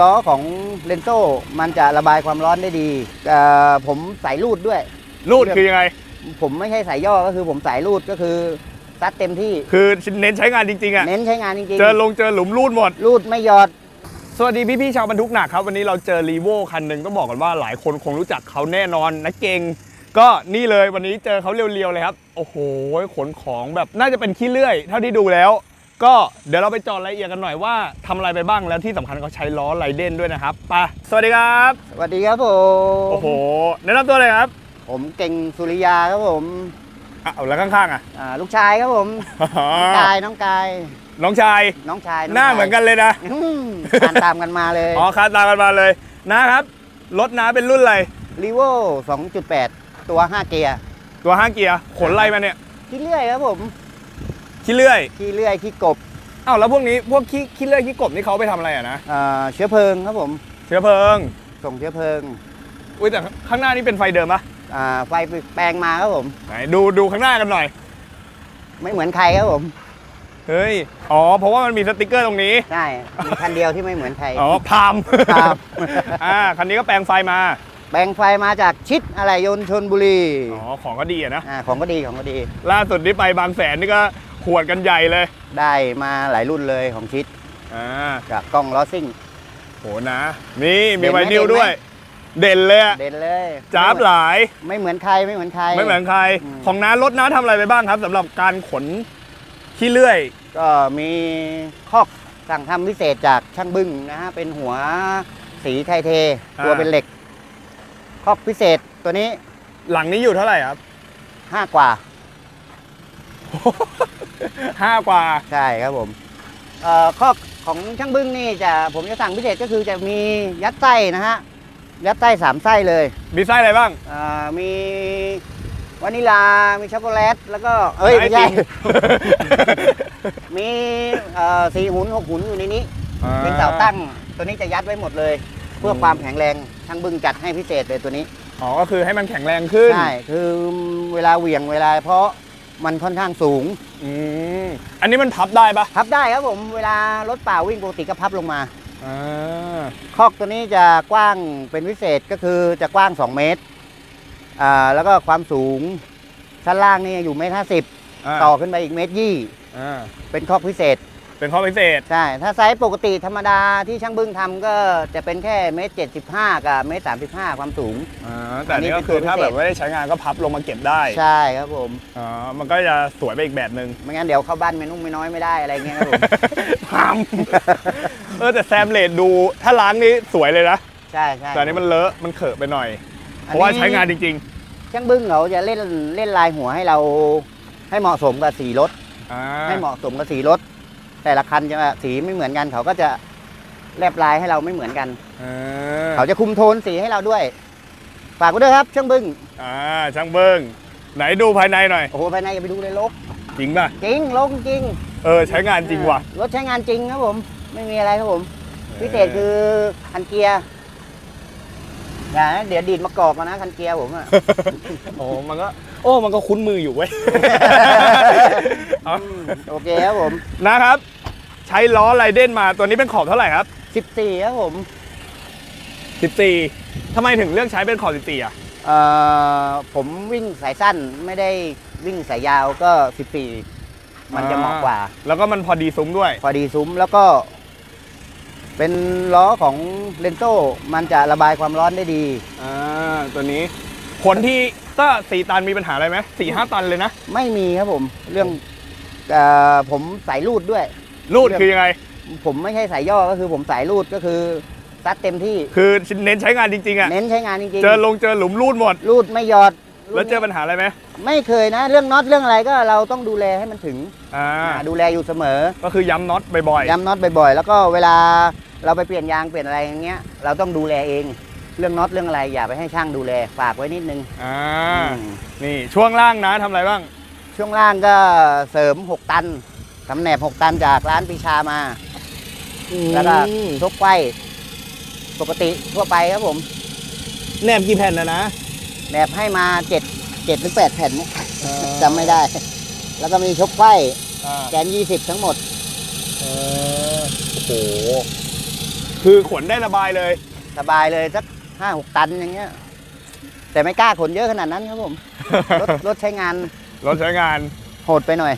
ล้อของเลนโซ่มันจะระบายความร้อนได้ดีเอ่อผมสายรูดด้วย รูดคือยังไง ผมไม่ใช่สายย่อก็คือผมสายรูดก็คือซัดเต็มที่คือเน้นใช้งานจริงๆอะเน้นใช้งานจริงเจอลงเจอหลุมรูดหมด ๆรูดไม่หยอด สวัสดีพี่ๆชาวบรรทุกหนักครับ วันนี้เราเจอรีโวคันหนึ่งต้องบอกกันว่าหลายคนคงรู้จักเขาแน่นอนนะเก่งก็นี่เลยวันนี้เจอเขาเรียวๆเลยครับ โอ้โหขนของแบบน่าจะเป็นขี้เลื่อย เท่าที่ดูแล้ว ก็เดี๋ยวเราไปเจอรายละเอียดกันหน่อยว่าทำอะไรไปบ้างแล้วที่สำคัญเขาใช้ล้อไรเดนด้วยนะครับไปสวัสดีครับ สวัสดีครับผม โอ้โหแนะนำตัวเลยครับผมเก่งสุริยาครับผมอะเอาแล้วข้างๆอะอ่าลูกชายครับผมน้องกายน้องกาย น้องชาย น้องชายหน้าเหมือนกันเลยนะ อืมอ่านตามกันมาเลยอ๋อคาตามกันมาเลยนะครับรถน้าเป็นรุ่นอะไรรีโว2.8 ตัว 5 เกียร์ตัวห้างเกียร์ขนอะไรมาเนี่ยขี้เลื่อยครับผม ขี้เลื่อยขี้เลื่อยขี้กบอ้าวแล้วพวกนี้พวกขี้ขี้เลื่อยขี้กบนี่เขาไปทำอะไรอะนะอ่าเชื้อเพลิงครับผม เชื้อเพลิงส่งเชื้อเพลิงอุ้ยแต่ข้างหน้านี่เป็นไฟเดิมปะอ่าไฟแปลงมาครับผม ไหนดูดูข้างหน้ากันหน่อย ไม่เหมือนใครครับผม เฮ้ย อ๋อ เพราะว่ามันมีสติกเกอร์ตรงนี้ ใช่มีคันเดียวที่ไม่เหมือนใคร อ๋อพามครับอ่า คันนี้ก็แปลงไฟมา แปลงไฟมาจากชิดอะไรยนต์ชนบุรี อ๋อ ของก็ดีอะนะ อ่าของก็ดีของก็ดี ล่าสุดนี่ไปบางแสนนี่ก็ ขวดกันใหญ่เลย ได้มาหลายรุ่นเลยของชิดอ่ากับกล้องล้อซิ่งโหนะ นี่มีเด่นไหมไวนิลเด่นไหมด้วย เด่นเลยอะเด่นเลยจ้าบหลาย ไม่เหมือนใครไม่เหมือนใคร ไม่เหมือนใครอืมของน้ารถน้าทำอะไรไปบ้างครับสำหรับการขนขี้เลื่อย ก็มีคอกสั่งทำพิเศษจากช่างบึ้งนะฮะเป็นหัวสีไทยเท ตัวอ่าเป็นเหล็ก คอกพิเศษตัวนี้หลังนี้อยู่เท่าไหร่ครับ5กว่า ห้ากว่า ใช่ครับผมเอ่อคอกของช่างบึ้งนี่จะผมจะสั่งพิเศษก็คือจะมียัดไส้นะฮะ ยัดไส้สามไส้เลยมีไส้อะไรบ้าง เอ่อมีวานิลา มีช็อกโกแลต แล้วก็เอ้ยไม่ใช่ ไอติม มีเอ่อสี่หุนหกหุนอยู่ในนี้ เป็นเสาตั้ง ตัวนี้จะยัดไว้หมดเลย เพื่อความแข็งแรงช่างบึ้งจัดให้พิเศษเลยตัวนี้ อ๋อก็คือให้มันแข็งแรงขึ้น ใช่ คือเวลาเหวี่ยงเวลาเพราะ มันค่อนข้างสูง อืมอันนี้มันพับได้ปะพับได้ครับผมเวลารถเปล่าวิ่งปกติก็พับลงมาอ่าคอกตัวนี้จะกว้างเป็นพิเศษก็คือจะกว้าง 2 เมตรอ่าแล้วก็ความสูงชั้นล่างนี่อยู่เมตรห้าสิบาต่อขึ้นไปอีกเมตรยี่ อ่าเป็นคอกพิเศษ เป็นข้อพิเศษ ใช่ ถ้าไซส์ปกติธรรมดาที่ช่างบึ้งทำก็จะเป็นแค่เมตรเจ็ดสิบห้ากับเมตรสามสิบห้าความสูง อ่า แต่อันนี้ก็คือถ้าแบบไม่ได้ใช้งานก็พับลงมาเก็บได้ ใช่ครับผม อ๋อ มันก็จะสวยไปอีกแบบหนึ่ง ไม่งั้นเดี๋ยวเข้าบ้านไม่นุ่งไม่น้อยไม่ได้อะไรเงี้ยครับผมพามเออแต่แซมเลดดูถ้าล้างนี้สวยเลยนะ ใช่ใช่แต่อันนี้มันเลอะมันเขอะไปหน่อย เพราะว่าใช้งานจริงช่างบึ้งเขาจะเล่นเล่นลายหัวให้เราให้เหมาะสมกับสีรถ ๆอ่าให้เหมาะสมกับสีรถ แต่ละคันจะสีไม่เหมือนกันเขาก็จะแลบลายให้เราไม่เหมือนกัน อ่าเขาจะคุมโทนสีให้เราด้วย ฝากไว้ด้วยครับช่างบึ้งอ่าช่างเบิ้งไหนดูภายในหน่อย โอ้โหภายในอย่าไปดูเลยลกจริงป่ะ จริงลกจริงเออ ใช้งานจริงว่ะรถใช้งานจริงครับผม ไม่มีอะไรครับผม พิเศษคือคันเกียร์อย่านะเดี๋ยวดีดมากอกกันนะคันเกียร์ผมอะโอ้มันก็ โอ้ มันก็คุ้นมืออยู่เว้ย เอา โอเคครับผม นะครับ ใช้ล้อไรเดนมาตัวนี้เป็นขอบเท่าไหร่ครับ 14ครับผม14ทำไมถึงเลือกใช้เป็นขอบ14อะเอ่อผมวิ่งสายสั้นไม่ได้วิ่งสายยาวก็ 14 มันจะเหมาะกว่า แล้วก็มันพอดีซุ้มด้วย พอดีซุ้มแล้วก็ เป็นล้อของเลนโซ่มันจะระบายความร้อนได้ดี อ่าตัวนี้ขนที่ก็สี่ตันมีปัญหาอะไรไหมสี่ห้าตันเลยนะ ไม่มีครับผม เรื่องเออผมสายรูดด้วย รูดคือยังไง ผมไม่ใช่สายย่อก็คือผมสายรูดก็คือซัดเต็มที่คือเน้นใช้งานจริงๆอะเน้นใช้งานจริงเจอลงเจอหลุมรูดหมดๆรูดไม่หยอดรูดแล้วเจอปัญหาอะไรไหมไม่เคยนะ เรื่องน็อตเรื่องอะไรก็เราต้องดูแลให้มันถึงอ่าอ่าดูแลอยู่เสมอ ก็คือย้ำน็อตบ่อยย้ำน็อตบ่อยๆ แล้วก็เวลาเราไปเปลี่ยนยางเปลี่ยนอะไรอย่างเงี้ย เราต้องดูแลเอง เรื่องน็อตเรื่องอะไรอย่าไปให้ช่างดูแลฝากไว้นิดนึงๆอ่าอืมนี่ช่วงล่างนะทำอะไรบ้าง ช่วงล่างก็เสริม 6 ตัน สำแหนบ6ตันจากร้านปีชามา แล้วก็ชกไฟปกติทั่วไปครับผมแนบกี่แผ่นนะนะแหนบให้มา7 7หรือ8แผ่นเนี่ยจำไม่ได้ แล้วก็มีชกไฟอ่าแกน20ทั้งหมดเออโอ้โห คือขนได้สบายเลยสบายเลยสักห้าหกตันอย่างเงี้ย แต่ไม่กล้าขนเยอะขนาดนั้นครับผม รถรถใช้งาน รถใช้งาน โหดไปหน่อย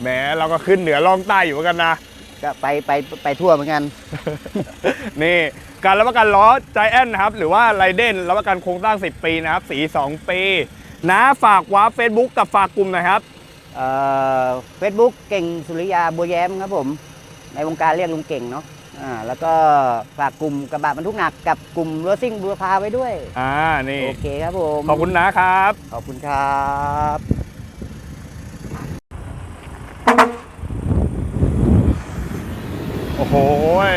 แหมเราก็ขึ้นเหนือล่องใต้อยู่เหมือนกันนะ ก็ไปไปไปทั่วเหมือนกัน นี่การรับประกันล้อใจแอนนะครับ หรือว่าไรเดนรับประกันโครงสร้าง 10 ปีนะครับ สี 2 ปี นะฝากว้าเฟซบุ๊กกับฝากกลุ่มหนะครับ เฟซบุ๊กเก่งสุริยาบัวแย้มครับผม ในวงการเรียกลุงเก่งเนาะอ่าแล้วก็ฝากกลุ่มกระบะบรรทุกหนักกับกลุ่มรถซิ่งบุรพาไว้ด้วย อ่า นี่ โอเคครับผม ขอบคุณนะครับ ขอบคุณครับ โอ้โหย